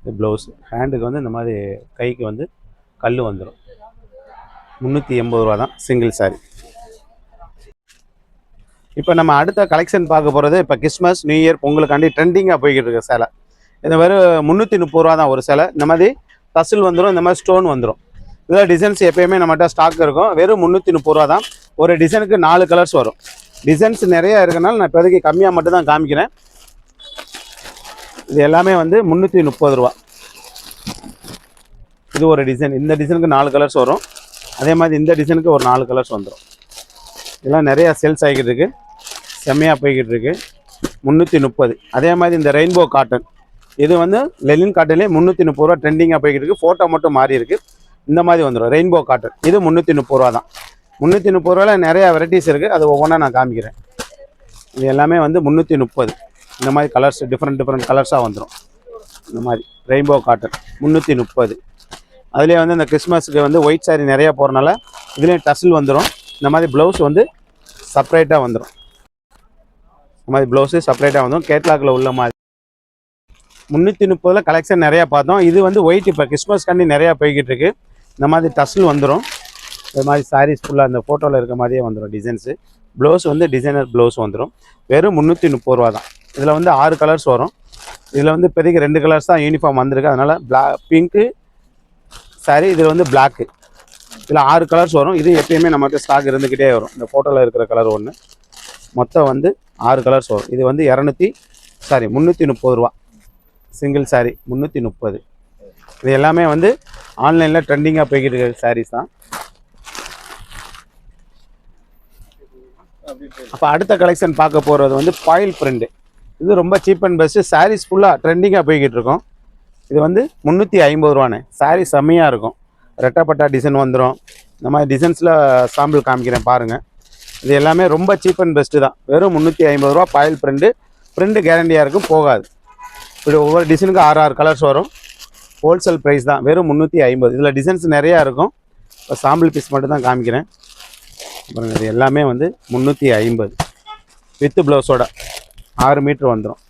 இது ப்ளவுஸ் ஹேண்டுக்கு வந்து இந்த மாதிரி கைக்கு வந்து கல் வந்துடும் முந்நூற்றி எண்பது ரூபா தான் சிங்கிள் சாரி இப்போ நம்ம அடுத்த கலெக்ஷன் பார்க்க போகிறது இப்போ கிறிஸ்மஸ் நியூ இயர் பொங்கலுக்காண்டி ட்ரெண்டிங்காக போய்கிட்டு இருக்க சேலை. இந்த மாதிரி முந்நூற்றி முப்பது ரூபா தான் ஒரு சேலை. இந்த மாதிரி தசில் வந்துடும் இந்த மாதிரி ஸ்டோன் வந்துடும் இதில் டிசைன்ஸ் எப்பயுமே நம்மகிட்ட ஸ்டாக் இருக்கும். வெறும் முந்நூற்றி முப்பது ரூபா தான். ஒரு டிசைனுக்கு நாலு கலர்ஸ் வரும். டிசைன்ஸ் நிறையா இருக்கனால நான் இப்போதைக்கு கம்மியாக மட்டும் தான் காமிக்கிறேன். இது எல்லாமே வந்து முந்நூற்றி முப்பது ரூபா. இது ஒரு டிசைன் இந்த டிசைனுக்கு நாலு கலர்ஸ் வரும். அதே மாதிரி இந்த டிசைனுக்கு ஒரு நாலு கலர்ஸ் வந்துடும் இதெல்லாம் நிறையா சேல்ஸ் ஆகிக்கிட்டு இருக்குது செம்மையாக போய்கிட்டு இருக்குது முந்நூற்றி முப்பது. அதே மாதிரி இந்த ரெயின்போ காட்டன் இது வந்து லெலின் காட்டன்லேயே முந்நூற்றி முப்பது ரூபா ட்ரெண்டிங்காக போய்கிட்டு இருக்குது ஃபோட்டோ மட்டும் மாறி இருக்குது இந்த மாதிரி வந்துடும் ரெயின்போ காட்டன் இது முந்நூற்றி முப்பது ரூபா தான். முந்நூற்றி முப்பது ரூபாயில் நிறையா வெரைட்டிஸ் இருக்குது அது ஒவ்வொன்றா நான் காமிக்கிறேன். இது எல்லாமே வந்து முந்நூற்றி முப்பது. இந்த மாதிரி கலர்ஸ் டிஃப்ரெண்ட் டிஃப்ரெண்ட் கலர்ஸாக வந்துடும் இந்த மாதிரி ரெயின்போ காட்டன் முந்நூற்றி முப்பது. அதுலேயே வந்து இந்த கிறிஸ்மஸுக்கு வந்து ஒயிட் saree நிறையா போகிறனால இதுலேயும் டசில் வந்துடும் இந்த மாதிரி ப்ளவுஸ் வந்து செப்பரேட்டாக வந்துடும் இந்த மாதிரி ப்ளவுஸு செப்பரேட்டாக வந்துடும் கேட்லாக்கில் உள்ள மாதிரி. முந்நூற்றி முப்பதில் கலெக்ஷன் நிறையா பார்த்தோம். இது வந்து ஒயிட் இப்போ கிறிஸ்மஸ் கண்டி நிறையா போய்கிட்டு இருக்கு இந்த மாதிரி டசில் வந்துடும் இந்த மாதிரி சாரீஸ் ஃபுல்லாக அந்த ஃபோட்டோவில் இருக்க மாதிரியே வந்துடும் டிசைன்ஸு ப்ளவுஸ் வந்து டிசைனர் ப்ளவுஸ் வந்துடும் வெறும் முந்நூற்றி முப்பது ரூபா தான் இதில் வந்து ஆறு கலர்ஸ் வரும். இதில் வந்து இப்போதைக்கு ரெண்டு கலர்ஸ் தான் யூனிஃபார்ம் வந்திருக்கு. அதனால் பிளா பிங்க்கு சாரி இதில் வந்து பிளாக்கு இதில் ஆறு கலர்ஸ் வரும். இது எப்பயுமே நம்மகிட்ட ஸ்டாக் இருந்துக்கிட்டே வரும். இந்த ஃபோட்டோவில் இருக்கிற கலர் ஒன்று மொத்தம் வந்து ஆறு கலர்ஸ் வரும். இது வந்து இரநூத்தி சாரி முந்நூற்றி முப்பது ரூபா. சிங்கிள் சாரி முந்நூற்றி முப்பது. இது எல்லாமே வந்து ஆன்லைனில் ட்ரெண்டிங்காக போய்கிட்டு இருக்கிற சாரீஸ் தான். அப்போ அடுத்த கலெக்ஷன் பார்க்க போகிறது வந்து பாயில் பிரிண்ட் இது ரொம்ப சீப் அண்ட் பெஸ்ட்டு சாரீஸ் ஃபுல்லாக ட்ரெண்டிங்காக போய்கிட்டு இருக்கும். இது வந்து முந்நூற்றி ஐம்பது ரூபானே சாரீ செம்மையாக இருக்கும். ரெட்டப்பட்டா டிசைன் வந்துடும் இந்த மாதிரி டிசைன்ஸில் சாம்பிள் காமிக்கிறேன் பாருங்கள் இது எல்லாமே ரொம்ப சீப் அண்ட் பெஸ்ட்டு தான். வெறும் முந்நூற்றி ஐம்பது ரூபா பாயில் பிரிண்ட்டு பிரிண்ட் கேரண்டியாக இருக்கும் போகாது. இப்படி ஒவ்வொரு டிசைனுக்கும் ஆறு ஆறு கலர்ஸ் வரும். ஹோல்சேல் ப்ரைஸ் தான். வெறும் முந்நூற்றி ஐம்பது. இதில் டிசைன்ஸ் நிறையா இருக்கும். இப்போ சாம்பிள் பீஸ் மட்டும் தான் காமிக்கிறேன். அப்புறம் இது எல்லாமே வந்து முந்நூற்றி ஐம்பது. வித்து ப்ளவுஸோட ஆறு மீட்ரு வந்துடும்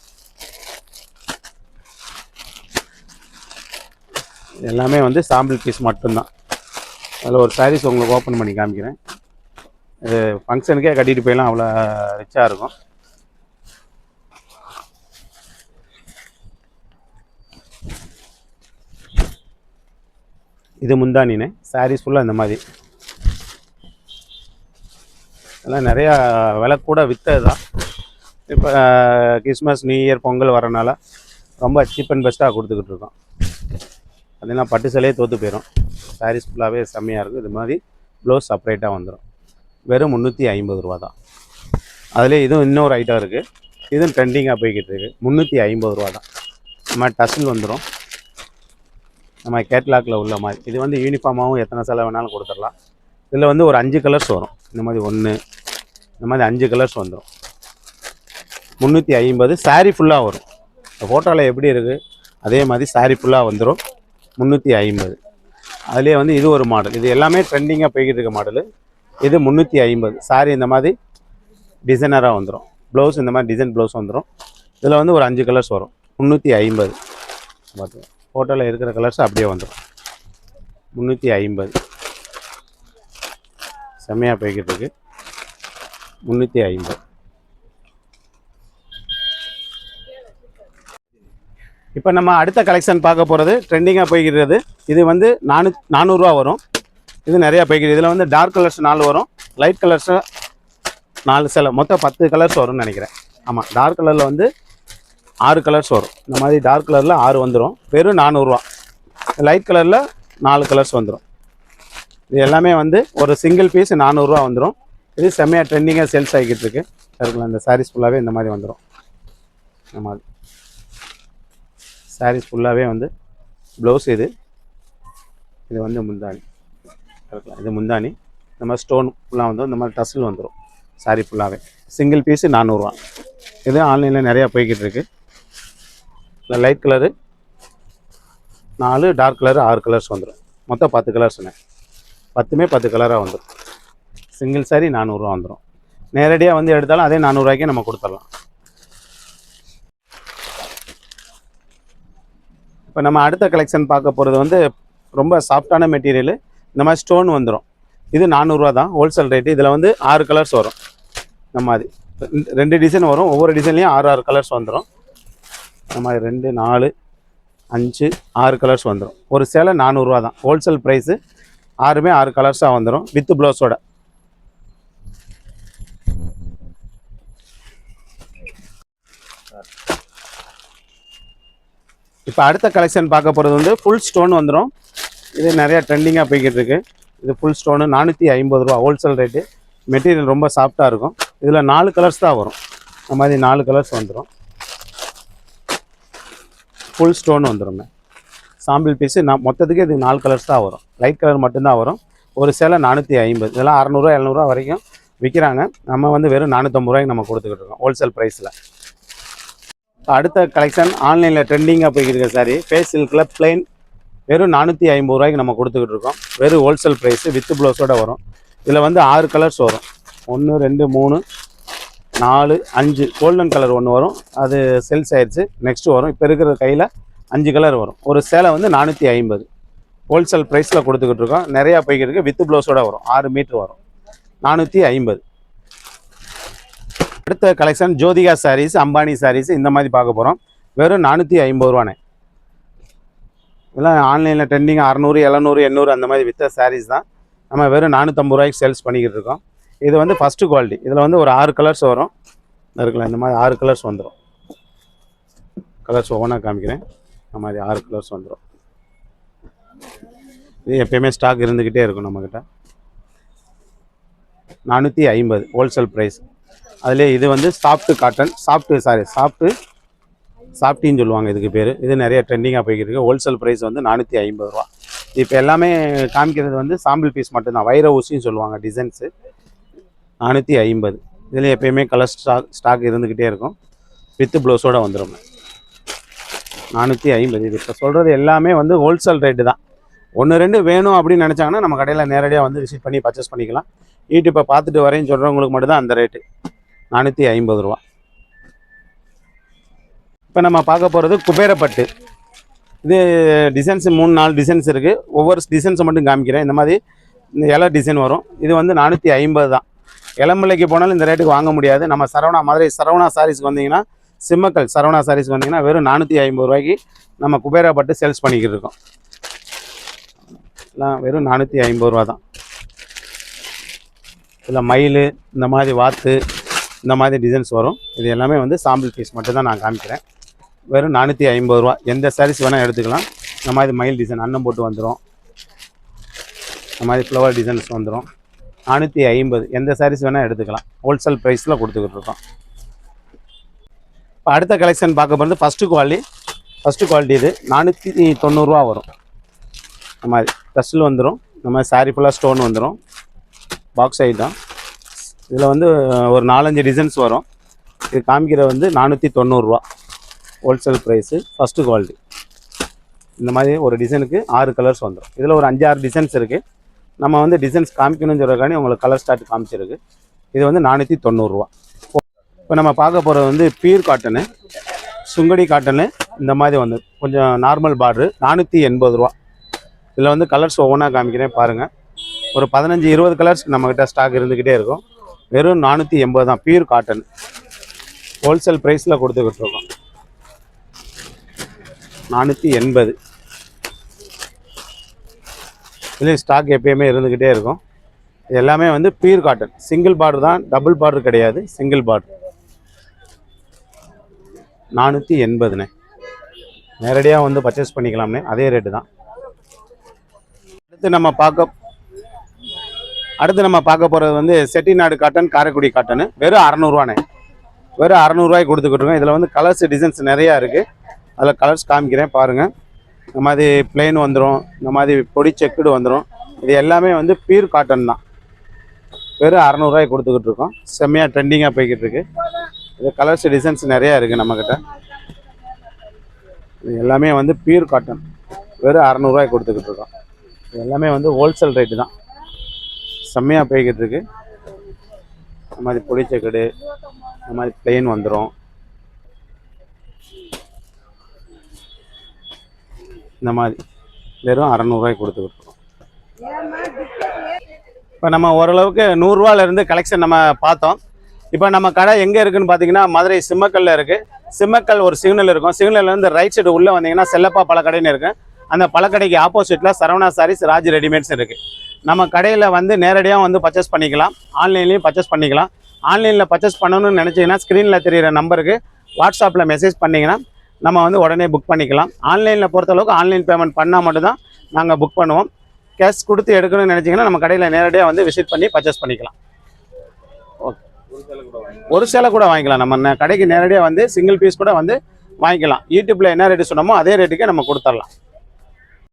எல்லாமே வந்து சாம்பிள் பீஸ் மட்டும்தான். அதில் ஒரு சாரீஸ் உங்களுக்கு ஓப்பன் பண்ணி காமிக்கிறேன். இது ஃபங்க்ஷனுக்கே கட்டிட்டு போயெல்லாம் அவ்வளோ ரிச்சாக இருக்கும். இது முந்தானின்னு சாரீஸ் ஃபுல்லாக இந்த மாதிரி. எல்லாம் நிறையா விலை கூட விற்றது தான் இப்போ கிறிஸ்மஸ் நியூ இயர் பொங்கல் வரனால ரொம்ப சீப் அண்ட் பெஸ்ட்டாக கொடுத்துக்கிட்டு இருக்கோம். பார்த்தீங்கன்னா பட்டு சிலையே தோற்று போயிடும் சாரீஸ் ஃபுல்லாகவே செம்மையாக இருக்கும். இது மாதிரி ப்ளவுஸ் செப்பரேட்டாக வந்துடும் வெறும் முந்நூற்றி ஐம்பது ரூபா தான். அதுலேயே இதுவும் இன்னொரு ஐட்டம் இருக்குது இதுவும் ட்ரெண்டிங்காக போய்கிட்டு இருக்குது முந்நூற்றி ஐம்பது ரூபா தான். இந்த மாதிரி டசில் வந்துடும் நம்ம கேட்லாக்கில் உள்ள மாதிரி. இது வந்து யூனிஃபார்மாகவும் எத்தனை செலவு வேணாலும் கொடுத்துடலாம். இதில் வந்து ஒரு அஞ்சு கலர்ஸ் வரும். இந்த மாதிரி ஒன்று இந்த மாதிரி அஞ்சு கலர்ஸ் வந்துடும் முந்நூற்றி ஐம்பது saree ஃபுல்லாக வரும். இந்த ஃபோட்டோவில் எப்படி இருக்குது அதே மாதிரி saree ஃபுல்லாக வந்துடும் முந்நூற்றி ஐம்பது. அதுலேயே வந்து இது ஒரு மாடல் இது எல்லாமே ட்ரெண்டிங்காக போய்கிட்டு இருக்க மாடலு இது முந்நூற்றி ஐம்பது. saree இந்த மாதிரி டிசைனராக வந்துடும் ப்ளவுஸ் இந்த மாதிரி டிசைன் ப்ளவுஸ் வந்துடும் இதில் வந்து ஒரு அஞ்சு கலர்ஸ் வரும். முந்நூற்றி ஐம்பது. பார்த்து ஃபோட்டோவில் இருக்கிற கலர்ஸ் அப்படியே வந்துடும் முந்நூற்றி ஐம்பது. செம்மையாக போய்கிட்டு இருக்கு. முந்நூற்றி ஐம்பது. இப்போ நம்ம அடுத்த கலெக்ஷன் பார்க்க போகிறது ட்ரெண்டிங்காக போய்கிறது இது வந்து நானூ நானூறுரூவா வரும். இது நிறையா போய்கிறது இதில் வந்து டார்க் கலர்ஸ் நாலு வரும். லைட் கலர்ஸ் நாலு சில மொத்தம் பத்து கலர்ஸ் வரும்னு நினைக்கிறேன். ஆமாம் டார்க் கலரில் வந்து ஆறு கலர்ஸ் வரும். இந்த மாதிரி டார்க் கலரில் ஆறு வந்துடும் வெறும் நானூறுரூவா லைட் கலரில் நாலு கலர்ஸ் வந்துடும் இது எல்லாமே வந்து ஒரு சிங்கிள் பீஸ் நானூறுரூவா வந்துடும் இது செம்மையாக ட்ரெண்டிங்காக சேல்ஸ் ஆகிக்கிட்டு இருக்கு. இருக்கலாம் இந்த சாரீஸ் ஃபுல்லாகவே இந்த மாதிரி வந்துடும் இந்த மாதிரி. சாரீஸ் ஃபுல்லாகவே வந்து ப்ளவுஸ் இது. இது வந்து முந்தானி இருக்கலாம் இது முந்தானி இந்த மாதிரி ஸ்டோன் ஃபுல்லாக வந்து இந்த மாதிரி டசில் வந்துடும் சாரி ஃபுல்லாகவே சிங்கிள் பீஸு நானூறுரூவா இது ஆன்லைனில் நிறையா போய்கிட்டு இருக்கு இல்லை லைட் கலரு நாலு டார்க் கலரு ஆறு கலர்ஸ் வந்துடும் மொத்தம் பத்து கலர்ஸ்ண்ணே பத்துமே பத்து கலராக வந்துடும் சிங்கிள் சாரி நானூறுரூவா வந்துடும் நேரடியாக வந்து எடுத்தாலும் அதே நானூறுரூவாய்க்கே நம்ம கொடுத்துடலாம். இப்போ நம்ம அடுத்த கலெக்ஷன் பார்க்க போகிறது வந்து ரொம்ப சாஃப்டான மெட்டீரியலு இந்த மாதிரி ஸ்டோன் வந்துடும் இது நானூறுரூவா தான் ஹோல்சேல் ரேட்டு இதில் வந்து ஆறு கலர்ஸ் வரும். இந்த மாதிரி. ரெண்டு- ரெண்டு டிசைன் வரும். ஒவ்வொரு டிசைன்லேயும் ஆறு ஆறு கலர்ஸ் வந்துடும் இந்த மாதிரி ரெண்டு நாலு அஞ்சு ஆறு கலர்ஸ் வந்துடும் ஒரு சேலை நானூறுரூவா தான். ஹோல்சேல் ப்ரைஸு ஆறுமே ஆறு கலர்ஸாக வந்துடும் வித் ப்ளவுஸோட இப்போ அடுத்த கலெக்ஷன் பார்க்க போகிறது வந்து ஃபுல் ஸ்டோன் வந்துடும் இது நிறையா ட்ரெண்டிங்காக போய்கிட்டு இருக்கு. இது ஃபுல் ஸ்டோனு நானூற்றி ஐம்பது ரூபா ஹோல்சேல் ரேட்டு மெட்டீரியல் ரொம்ப சாஃப்டாக இருக்கும். இதில் நாலு கலர்ஸ் தான் வரும். இந்த மாதிரி நாலு கலர்ஸ் வந்துடும் ஃபுல் ஸ்டோன் வந்துடும் சாம்பிள் பீஸு நான் மொத்தத்துக்கு இது நாலு கலர்ஸ் தான் வரும். லைட் கலர் மட்டும்தான் வரும். ஒரு சேலை நானூற்றி ஐம்பது. இதெல்லாம் அறநூறுவா எழுநூறுவா வரைக்கும் விற்கிறாங்க நம்ம வந்து வெறும் நானூற்றம்பது ரூபாய்க்கு நம்ம கொடுத்துக்கிட்டு இருக்கோம். ஹோல்சேல் ப்ரைஸில் அடுத்த கலெக்ஷன் ஆன்லைனில் ட்ரெண்டிங்காக போய்க்கிட்டு சாரி ஃபேஸ் சில்கில் பிளைன் வெறும் நானூற்றி ஐம்பது ரூபாய்க்கு நம்ம கொடுத்துக்கிட்டு இருக்கோம். வெறும் ஹோல்சேல் ப்ரைஸு வித் ப்ளவுஸோட வரும். இதில் வந்து ஆறு கலர்ஸ் வரும். ஒன்று ரெண்டு மூணு நாலு அஞ்சு கோல்டன் கலர் ஒன்று வரும். அது செல்ஸ் ஆயிடுச்சு நெக்ஸ்ட்டு வரும். இப்போ இருக்கிற கையில் அஞ்சு கலர் வரும். ஒரு சேலை வந்து நானூற்றி ஐம்பது. ஹோல்சேல் ப்ரைஸில் கொடுத்துக்கிட்டு இருக்கோம். நிறையா போய்கிட்டு இருக்குது வித் ப்ளவுஸோட வரும். ஆறு மீட்ரு வரும். நானூற்றி ஐம்பது. அடுத்த collection Jyothika sarees Ambani sarees இந்த மாதிரி பார்க்க போகிறோம் வெறும் நானூற்றி ஐம்பது ரூபானே இதெல்லாம் ஆன்லைனில் ட்ரெண்டிங் அறநூறு எழுநூறு எண்ணூறு அந்த மாதிரி விற்ற சாரீஸ் தான். நம்ம வெறும் நானூற்றம்பது ரூபாய்க்கு சேல்ஸ் பண்ணிக்கிட்டு இருக்கோம். இது வந்து ஃபஸ்ட்டு குவாலிட்டி இதில் வந்து ஒரு ஆறு கலர்ஸ் வரும். இருக்கலாம் இந்த மாதிரி ஆறு கலர்ஸ் வந்துடும் கலர்ஸ் ஒவ்வொன்றா காமிக்கிறேன். இந்த மாதிரி ஆறு கலர்ஸ் வந்துடும் இது எப்பயுமே ஸ்டாக் இருந்துக்கிட்டே இருக்கும் நம்மக்கிட்ட நானூற்றி ஐம்பது ஹோல்சேல் ப்ரைஸ் அதிலே இது வந்து soft cotton soft saree soft சாஃப்டின்னு சொல்லுவாங்க இதுக்கு பேர். இது நிறைய ட்ரெண்டிங்காக போய்கிட்டு இருக்குது ஹோல்சேல் ப்ரைஸ் வந்து நானூற்றி ஐம்பது ரூபா. இப்போ எல்லாமே காமிக்கிறது வந்து சாம்பிள் பீஸ் மட்டும்தான். வைர ஊசின்னு சொல்லுவாங்க டிசைன்ஸு நானூற்றி ஐம்பது. இதில் எப்பயுமே கலர் ஸ்டாக் ஸ்டாக் இருந்துக்கிட்டே இருக்கும். வித்து ப்ளவுஸோட வந்துடும் நானூற்றி ஐம்பது. இது இப்போ சொல்கிறது எல்லாமே வந்து ஹோல்சேல் ரேட்டு தான். ஒன்று ரெண்டு வேணும் அப்படின்னு நினச்சாங்கன்னா நம்ம கடையில் நேரடியாக வந்து விசிட் பண்ணி பர்ச்சேஸ் பண்ணிக்கலாம். யூடியூப்பை பார்த்துட்டு வரேன்னு சொல்கிறவங்களுக்கு மட்டும்தான் அந்த ரேட்டு நானூற்றி ஐம்பது ரூபா. இப்போ நம்ம பார்க்க போகிறது குபேரப்பட்டு. இது டிசைன்ஸ் மூணு நாலு டிசைன்ஸ் இருக்குது ஒவ்வொரு டிசைன்ஸை மட்டும் காமிக்கிறேன். இந்த மாதிரி இந்த இலை டிசைன் வரும். இது வந்து நானூற்றி ஐம்பது தான். இளம்பிள்ளைக்கு போனாலும் இந்த ரேட்டுக்கு வாங்க முடியாது. நம்ம சரவணா மதுரை சரவணா சாரீஸ்க்கு வந்தீங்கன்னா சிம்மக்கல் சரவணா சாரீஸ்க்கு வந்தீங்கன்னா வெறும் நானூற்றி ஐம்பது ரூபாய்க்கு நம்ம குபேரப்பட்டு சேல்ஸ் பண்ணிக்கிட்டு இருக்கோம். எல்லாம் வெறும் நானூற்றி ஐம்பது ரூபா தான். இதில் மயில் இந்த மாதிரி வாத்து இந்த மாதிரி டிசைன்ஸ் வரும். இது எல்லாமே வந்து சாம்பிள் பீஸ் மட்டும்தான் நான் காமிக்கிறேன். வெறும் நானூற்றி ஐம்பது ரூபா. எந்த சாரீஸ் வேணால் எடுத்துக்கலாம். இந்த மாதிரி மயில் டிசைன் அன்னம் போட்டு வந்துடும் இந்த மாதிரி ஃப்ளவர் டிசைன்ஸ் வந்துடும் நானூற்றி ஐம்பது. எந்த சாரீஸ் வேணால் எடுத்துக்கலாம். ஹோல்சேல் ப்ரைஸில் கொடுத்துக்கிட்டு இருக்கோம். இப்போ அடுத்த கலெக்ஷன் பார்க்க போகிறது ஃபஸ்ட்டு குவாலிட்டி ஃபஸ்ட்டு குவாலிட்டி இது. நானூற்றி தொண்ணூறுரூவா வரும். இந்த மாதிரி. டஸ்டில் வந்துடும் இந்த மாதிரி சாரீ ஃபுல்லாக ஸ்டோன் வந்துடும் பாக்ஸ் ஐட்டம் இதில் வந்து ஒரு நாலஞ்சு டிசைன்ஸ் வரும். இது காமிக்கிற வந்து நானூற்றி தொண்ணூறுரூவா ஹோல்சேல் ப்ரைஸு ஃபஸ்ட்டு குவாலிட்டி இந்த மாதிரி ஒரு டிசைனுக்கு ஆறு கலர்ஸ் வந்துடும் இதில் ஒரு அஞ்சாறு டிசைன்ஸ் இருக்குது நம்ம வந்து டிசைன்ஸ் காமிக்கணும்னு சொல்கிறக்காண்டி உங்களுக்கு கலர் ஸ்டார்ட் காமிச்சிருக்கு. இது வந்து நானூற்றி தொண்ணூறுரூவா இப்போ நம்ம பார்க்க போகிறது வந்து பீர் காட்டனு சுங்கடி காட்டனு இந்த மாதிரி வந்து கொஞ்சம் நார்மல் பார்டரு நானூற்றி எண்பது ரூபா. இதில் வந்து கலர்ஸ் ஒவ்வொன்றா காமிக்கிறேன் பாருங்கள் ஒரு பதினஞ்சு இருபது கலர்ஸ் நம்மக்கிட்ட ஸ்டாக் இருந்துக்கிட்டே இருக்கும். வெறும் நானூற்றி எண்பது தான் பியூர் காட்டன் ஹோல்சேல் ப்ரைஸில் கொடுத்துக்கிட்டு இருக்கோம். நானூற்றி எண்பது. இதுலேயும் ஸ்டாக் எப்பயுமே இருந்துக்கிட்டே இருக்கும். இது எல்லாமே வந்து பியூர் காட்டன் சிங்கிள் பார்டர் தான் டபுள் பார்டர் கிடையாது சிங்கிள் பார்டர் நானூற்றி எண்பதுண்ணே நேரடியாக வந்து பர்ச்சேஸ் பண்ணிக்கலாம்னே அதே ரேட்டு தான். அடுத்து நம்ம பார்க்க அடுத்து நம்ம பார்க்க போகிறது வந்து செட்டிநாடு காட்டன் காரைக்குடி காட்டனு. வெறும் அறநூறுவாண்ணே வெறும் அறநூறுவாய்க்கு கொடுத்துக்கிட்டுருக்கோம். இதில் வந்து கலர்ஸ் டிசைன்ஸ் நிறையா இருக்குது அதில் கலர்ஸ் காமிக்கிறேன் பாருங்கள் இந்த மாதிரி பிளெயின் வந்துடும் இந்த மாதிரி பொடி செக்குடு வந்துடும் இது எல்லாமே வந்து பியூர் காட்டன் தான். வெறும் அறநூறுவாய்க்கு கொடுத்துக்கிட்டு இருக்கோம் செம்மையாக ட்ரெண்டிங்காக போய்கிட்டு இருக்கு இது கலர்ஸ் டிசைன்ஸ் நிறையா இருக்குது நம்மக்கிட்ட இது எல்லாமே வந்து பியூர் காட்டன் வெறும் அறநூறுவாய்க்கு கொடுத்துக்கிட்டு இருக்கோம் இது எல்லாமே வந்து ஹோல்சேல் ரேட்டு தான். செம்மையாக போய்கிட்டு இருக்கு. இந்த மாதிரி பொடி இந்த மாதிரி பிளெயின் வந்துடும் இந்த மாதிரி வெறும் அறநூறுவாய்க்கு கொடுத்துக்கிட்டு இப்போ நம்ம ஓரளவுக்கு நூறுரூவாலேருந்து கலெக்ஷன் நம்ம பார்த்தோம். இப்போ நம்ம கடை எங்கே இருக்குன்னு பார்த்தீங்கன்னா மதுரை சிம்மக்கல்லில் இருக்குது சிம்மக்கல் ஒரு சிக்னல் இருக்கும். சிக்னல்லேருந்து ரைட் சைடு உள்ளே வந்தீங்கன்னா செல்லப்பா பழக்கடைன்னு இருக்கும் அந்த பழக்கடைக்கு ஆப்போசிட்டில் சரவணா சாரீஸ் ராஜ் ரெடிமேட்ஸ் இருக்குது நம்ம கடையில் வந்து நேரடியாக வந்து பர்ச்சேஸ் பண்ணிக்கலாம். ஆன்லைன்லேயும் பர்ச்சேஸ் பண்ணிக்கலாம். ஆன்லைனில் பர்ச்சேஸ் பண்ணணும்னு நினச்சிங்கன்னா ஸ்க்ரீனில் தெரிகிற நம்பருக்கு வாட்ஸ்அப்பில் மெசேஜ் பண்ணிங்கன்னா நம்ம வந்து உடனே புக் பண்ணிக்கலாம். ஆன்லைனில் பொறுத்தளவுக்கு ஆன்லைன் பேமெண்ட் பண்ணால் மட்டும்தான் நாங்கள் புக் பண்ணுவோம். கேஷ் கொடுத்து எடுக்கணும்னு நினச்சிங்கன்னா நம்ம கடையில் நேரடியாக வந்து விசிட் பண்ணி பர்ச்சேஸ் பண்ணிக்கலாம். ஓகே ஒரு சேலை கூட வாங்கிக்கலாம். நம்ம ந- கடைக்கு நேரடியாக வந்து சிங்கிள் பீஸ் கூட வந்து வாங்கிக்கலாம். யூடியூப்பில் என்ன ரேட்டு சொன்னோமோ அதே ரேட்டுக்கே நம்ம கொடுத்துடலாம்.